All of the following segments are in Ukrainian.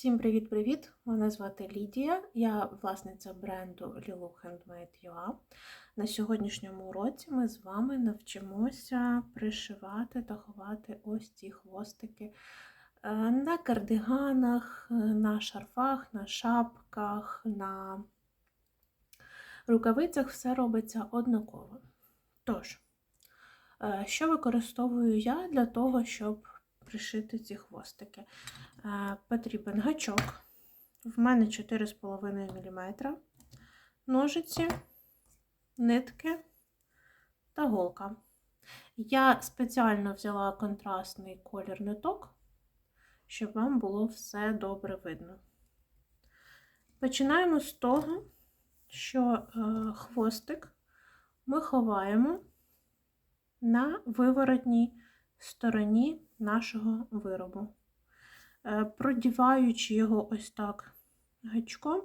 Всім привіт-привіт! Мене звати Лідія, я власниця бренду Lilu Handmade UA. На сьогоднішньому уроці ми з вами навчимося пришивати та ховати ось ці хвостики е, на кардиганах, е, на шарфах, на шапках, на рукавицях все робиться однаково. Тож, е, що використовую я для того, щоб пришити ці хвостики? Е, Потрібен гачок. В мене 4,5 мм, ножиці, нитки та голка. Я спеціально взяла контрастний колір ниток, щоб вам було все добре видно. Починаємо з того, що е, хвостик ми ховаємо на виворотній стороні нашого виробу. Е, продіваючи його ось так гачком,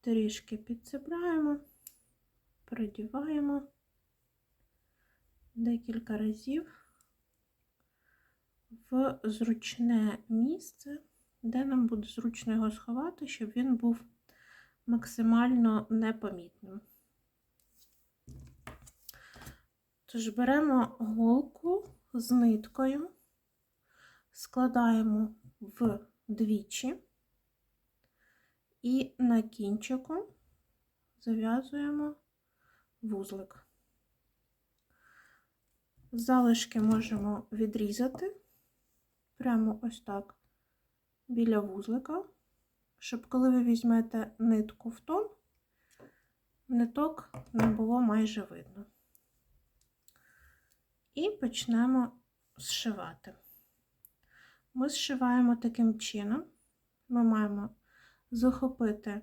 трішки підцепляємо, продіваємо декілька разів в зручне місце, де нам буде зручно його сховати, щоб він був максимально непомітним. Тож беремо голку з ниткою, складаємо в двічі і на кінчику зав'язуємо вузлик. Залишки можемо відрізати прямо ось так біля вузлика, щоб коли ви візьмете нитку в тон, ниток не було майже видно і почнемо зшивати. Ми зшиваємо таким чином, ми маємо захопити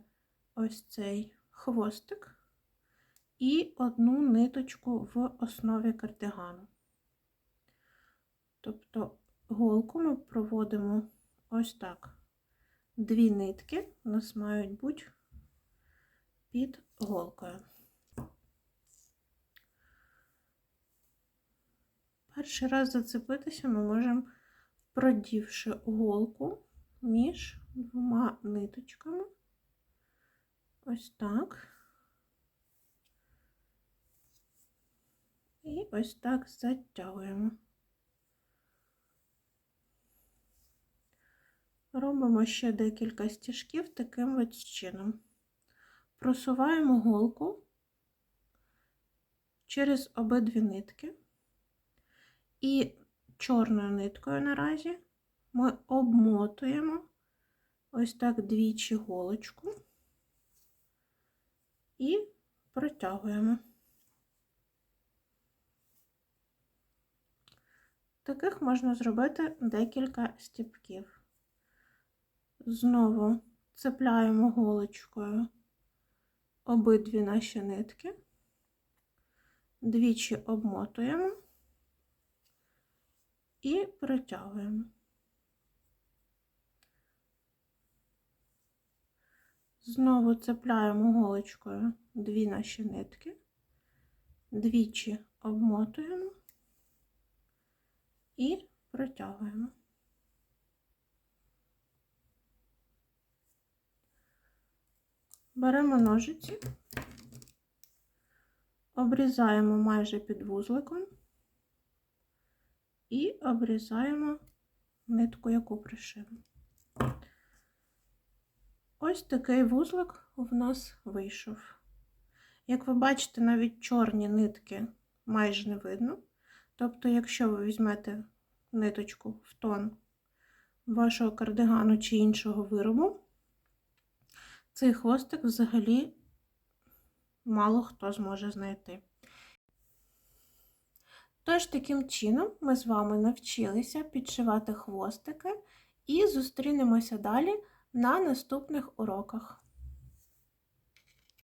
ось цей хвостик і одну ниточку в основі кардигану. Тобто голку ми проводимо ось так. Дві нитки у нас мають бути під голкою. Перший раз зацепитися ми можемо, продівши голку між двома ниточками. Ось так. І ось так затягуємо. Робимо ще декілька стіжків таким от чином. Просуваємо голку через обидві нитки. І чорною ниткою наразі ми обмотуємо ось так двічі голочку і протягуємо. Таких можна зробити декілька стіпків. Знову цепляємо голочкою обидві наші нитки, двічі обмотуємо і протягуємо. Знову цепляємо голочкою дві наші нитки, двічі обмотуємо і протягуємо. Беремо ножиці, обрізаємо майже під вузликом і обрізаємо нитку, яку пришили. Ось такий вузлик в нас вийшов. Як ви бачите, навіть чорні нитки майже не видно. Тобто, якщо ви візьмете ниточку в тон вашого кардигану чи іншого виробу, цей хвостик взагалі мало хто зможе знайти. Тож, таким чином, ми з вами навчилися підшивати хвостики і зустрінемося далі на наступних уроках.